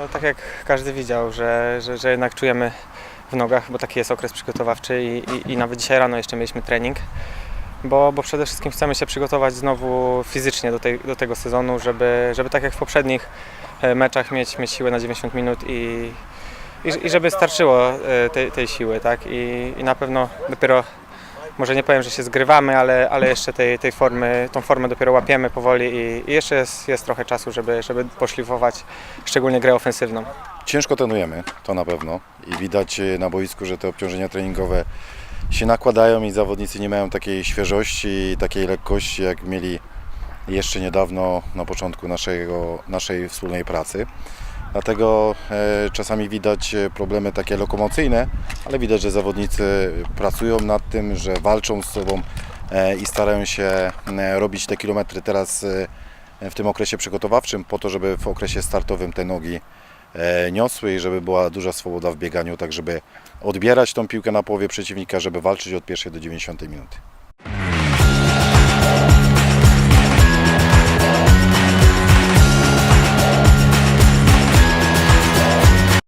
No, tak jak każdy widział, że, że, że jednak czujemy w nogach, bo taki jest okres przygotowawczy i, i, i nawet dzisiaj rano jeszcze mieliśmy trening, bo, bo przede wszystkim chcemy się przygotować znowu fizycznie do, tej, do tego sezonu, żeby, żeby tak jak w poprzednich e, meczach mieć, mieć siłę na 90 minut i, i, i żeby starczyło e, tej, tej siły, tak? I, I na pewno dopiero, może nie powiem, że się zgrywamy, ale, ale jeszcze tej, tej formy, tą formę dopiero łapiemy powoli i, i jeszcze jest, jest trochę czasu, żeby, żeby poszlifować szczególnie grę ofensywną. Ciężko trenujemy, to na pewno. I widać e, na boisku, że te obciążenia treningowe się nakładają i zawodnicy nie mają takiej świeżości takiej lekkości, jak mieli jeszcze niedawno na początku naszego, naszej wspólnej pracy. Dlatego e, czasami widać e, problemy takie lokomocyjne, ale widać, że zawodnicy pracują nad tym, że walczą z sobą e, i starają się robić te kilometry teraz w tym okresie przygotowawczym po to, żeby w okresie startowym te nogi niosły i żeby była duża swoboda w bieganiu, tak żeby odbierać tą piłkę na połowie przeciwnika, żeby walczyć od pierwszej do 90 minuty.